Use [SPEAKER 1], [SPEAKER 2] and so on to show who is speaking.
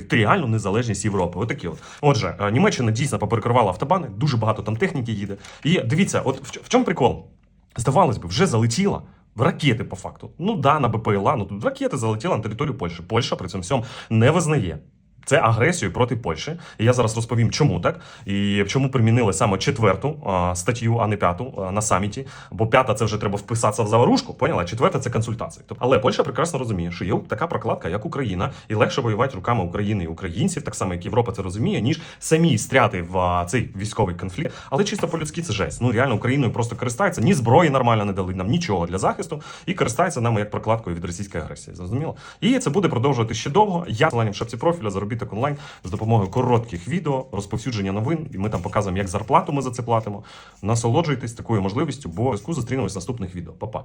[SPEAKER 1] територіальну незалежність Європи. Отакі от. Отже, е, Німеччина дійсно поперекривала автобани, дуже багато там техніки їде. І дивіться, от в, чому прикол? Здавалось би, вже залетіла. В ракети по факту. Ну да, на БПЛА, ну тут ракети залетіли на територію Польщі. Польща при цьому всьому не визнає. Це агресію проти Польщі. І я зараз розповім, чому так і чому примінили саме четверту а, статтю, а не п'яту а, на саміті. Бо п'ята це вже треба вписатися в заварушку. Поняла? Четверта це консультації. Тобто, але Польща прекрасно розуміє, що є така прокладка, як Україна, і легше воювати руками України і українців, так само як Європа це розуміє, ніж самі стряти в а, цей військовий конфлікт. Але чисто по-людськи це жесть. Ну реально Україною просто користається. Ні зброї нормально не дали нам нічого для захисту, і користається нами як прокладкою від російської агресії. Зрозуміло? І це буде продовжувати ще довго. Я посилання в шапці профіля заробіток онлайн з допомогою коротких відео, розповсюдження новин. І ми там показуємо, як зарплату ми за це платимо. Насолоджуйтесь такою можливістю, бо зв'язку зустрінемось в наступних відео. Па-па.